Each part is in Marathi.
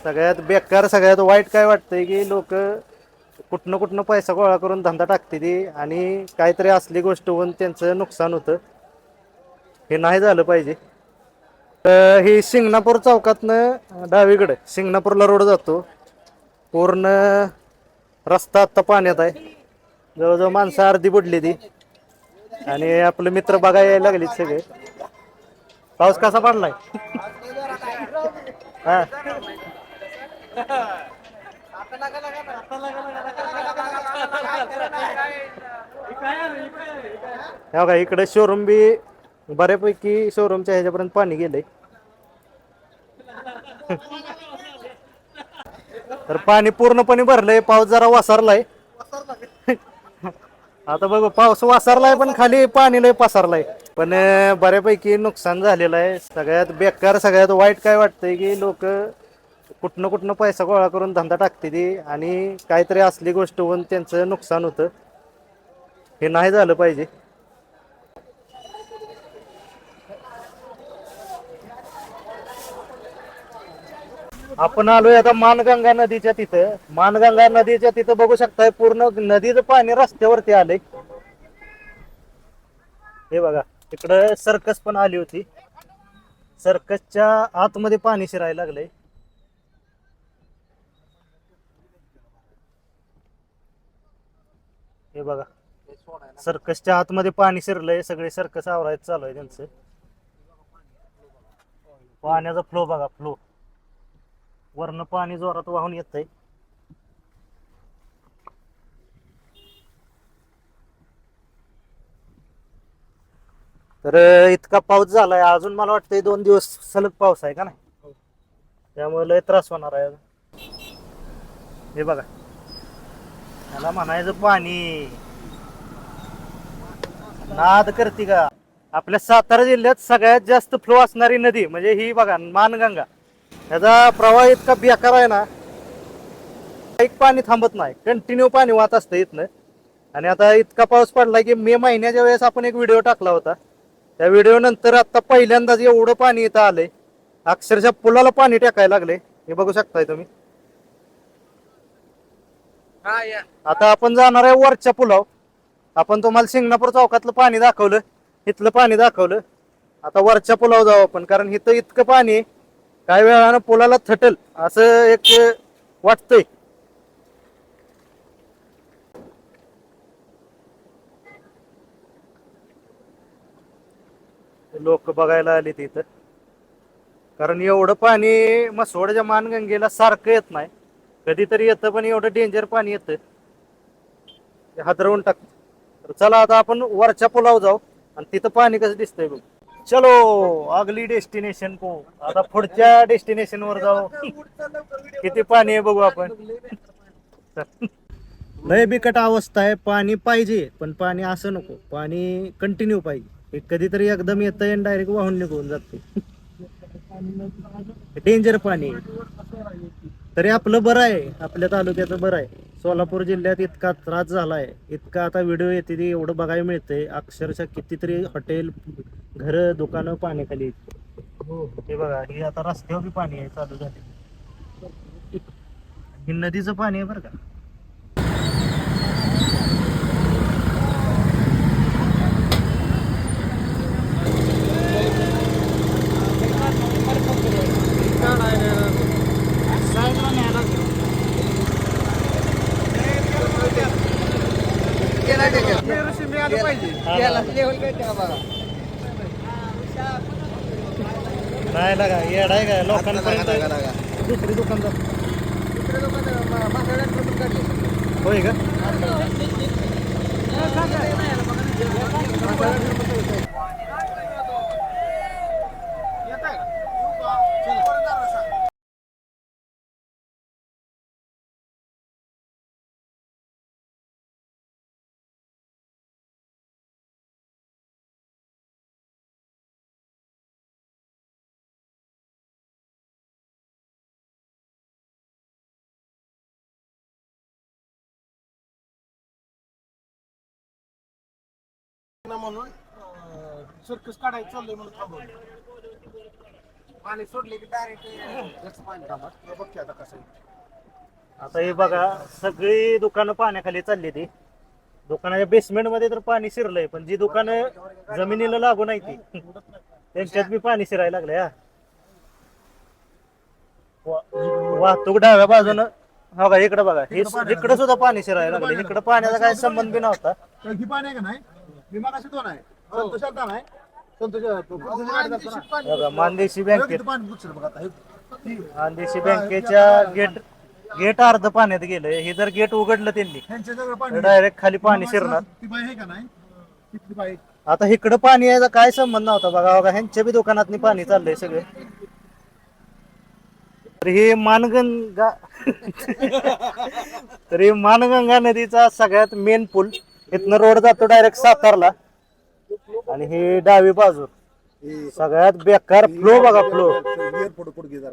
सगळ्यात बेकार सगळ्यात वाईट काय वाटतंय की लोक कुठनं कुठनं पैसा गोळा करून धंदा टाकते ती आणि काहीतरी असली गोष्ट होऊन त्यांचं नुकसान होतं. हे नाही झालं पाहिजे. तर ही शिंगणापूर चौकातनं डावीकडे शिंगणापूरला रोड जातो. पूर्ण रस्ता आत्ता पाण्यात आहे. जवळजवळ माणसं अर्धी बुडली ती. आणि आपले मित्र बघा यायला लागले सगळे. पाऊस कसा पडलाय? हा. हे बघा इकडे शोरूम बी बऱ्यापैकी शोरूमच्या ह्याच्यापर्यंत पाणी गेलंय. तर पाणी पूर्णपणे भरलंय पाऊस जरा वासरलाय. आता बघू पाऊस वासरलाय पण खाली पाणी लय पसारलाय. पण बऱ्यापैकी नुकसान झालेलं आहे. सगळ्यात बेकार सगळ्यात वाईट काय वाटतंय की लोक कुठनं कुठनं पैसा गोळा करून धंदा टाकते ती आणि काहीतरी असली गोष्ट होऊन त्यांचं नुकसान होतं. हे नाही झालं पाहिजे. आपण आलोय आता मानगंगा नदीच्या तिथं. मानगंगा नदीच्या तिथं बघू शकताय पूर्ण नदीचं पाणी रस्त्यावरती आलंय. हे बघा तिकडं सर्कस पण आली होती. सर्कसच्या आतमध्ये पाणी शिरायला लागलंय. हे बघा. सर्कसच्या आतमध्ये पाणी शिरलंय सगळे सर्कस आवरायचं चालू आहे त्यांचं. पाण्याचा फ्लो बघा फ्लो वरनं पाणी जोरात वाहून येतंय. तर अं, इतका पाऊस झालाय. अजून मला वाटतंय दोन दिवस सलग पाऊस आहे का नाही? त्यामुळे लय त्रास होणार आहे हे बघा. त्याला म्हणायचं पाणी. नाद करते का? आपल्या सातारा जिल्ह्यात सगळ्यात जास्त फ्लो असणारी नदी म्हणजे ही बघा मानगंगा. याचा प्रवाह इतका बेकार आहे ना एक पाणी थांबत नाही. कंटिन्यू पाणी वाहत असतं इथनं. आणि आता इतका पाऊस पडला की मे महिन्याच्या वेळेस आपण एक व्हिडिओ टाकला होता. त्या व्हिडिओ नंतर आता पहिल्यांदाच एवढं पाणी इथं आलंय. अक्षरशः पुलाला पाणी टाकायला लागले हे बघू शकताय तुम्ही. आता आपण जाणार आहे वरच्या पुलाव. आपण तुम्हाला शिंगणापूर चौकातलं पाणी दाखवलं. इथलं पाणी दाखवलं. आता वरच्या पुलाव जाऊ आपण कारण इथं इतकं पाणी आहे. काही वेळानं पुलाला थटल. असं एक वाटतंय. लोक बघायला आले तिथं. कारण एवढं पाणी मसोडच्या मानगंगेला सारखं येत नाही. कधीतरी येतं पण एवढं डेंजर पाणी येतं. ते हादरवून टाक. तर चला आता आपण वरच्या पुलावर जाऊ आणि तिथं पाणी कसं दिसतंय बघ. चलो अगली डेस्टिनेशन को आता पुढच्या डेस्टिनेशन वर जाऊ. किती पाणी आहे बघू आपण. लय बिकट अवस्था आहे. पाणी पाहिजे पण पाणी असं नको. पाणी कंटिन्यू पाहिजे. कधीतरी एकदम येतं आणि डायरेक्ट वाहून निघून जाते. डेंजर पाणी तरी आपलं बरं आहे. आपल्या तालुक्याचं बरं आहे. सोलापूर जिल्ह्यात इतका त्रास झालाय. इतका आता व्हिडिओ येते ते एवढं बघायला मिळतंय. अक्षरशः कितीतरी हॉटेल घर दुकानं पाण्याखाली आहेत. हे बघा हे आता रस्त्यावर पाणी आहे चालू झाले हे नदीचं पाणी आहे बरं का? नाही लागा आहे काय लोकांपर्यंत दुसरी दुकानदार होय का? ना म्हणून सर्कस काढायचं चाललंय म्हणून थांबवलं. पाणी सोडले की डायरेक्ट पाणी बघ की आता कसं. आता हे बघा सगळी दुकानं पाण्याखाली चालली ती. दुकानाच्या बेसमेंटमध्ये तर पाणी शिरलंय पण जी दुकानं जमिनीला लागू नाही ती त्यांच्यात बी पाणी शिरायला लागलंय हा. वा- वाहतूक डाव्या बाजूनं हो का इकडे बघा इकडे सुद्धा पाणी शिरायला लागले इकडे पाण्याचा काय संबंध बी नव्हता. ही पाणी आहे का नाही? दोन आहे. संतोष. बघा मानदेशी बँकेत हे. मानदेशी बँकेच्या गेट गेट अर्ध पाण्यात गेलंय. हे जर गेट उघडलं त्यांनी ह्यांच्या सगळं पाणी डायरेक्ट खाली पाणी शिरणार. ती बाई आहे का नाही? तिथली बाई. आता इकडं पाणी यायचा काय संबंध नव्हता बघा. बघा ह्यांच्या बी दुकानात पाणी चाललंय सगळे. तर हे मानगंगा तर हे मानगंगा नदीचा सगळ्यात मेन पूल. इथनं रोड जातो डायरेक्ट सातारला. आणि हे डावी बाजू. सगळ्यात बेकार फ्लो बघा फ्लो पुढे पुढे घे जरा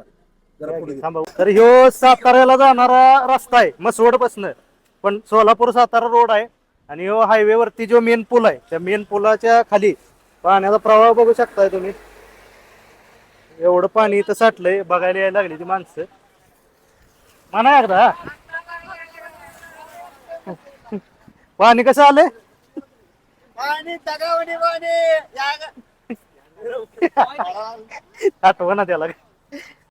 जरा पुढे घे. थांबा तर ह्यो साताऱ्याला जाणारा रस्ता आहे मसवड पासन पण सोलापूर सातारा रोड आहे आणि ह्यो हायवे वरती जो मेन पूल आहे त्या मेन पुलाच्या खाली पाण्याचा प्रवाह बघू शकताय तुम्ही. एवढं पाणी इथं साठलंय बघायला यायला लागली ती माणसं. म्हणा एकदा. पाणी कसं आलंय? पाणी दगावणी पाणी आठवण त्याला.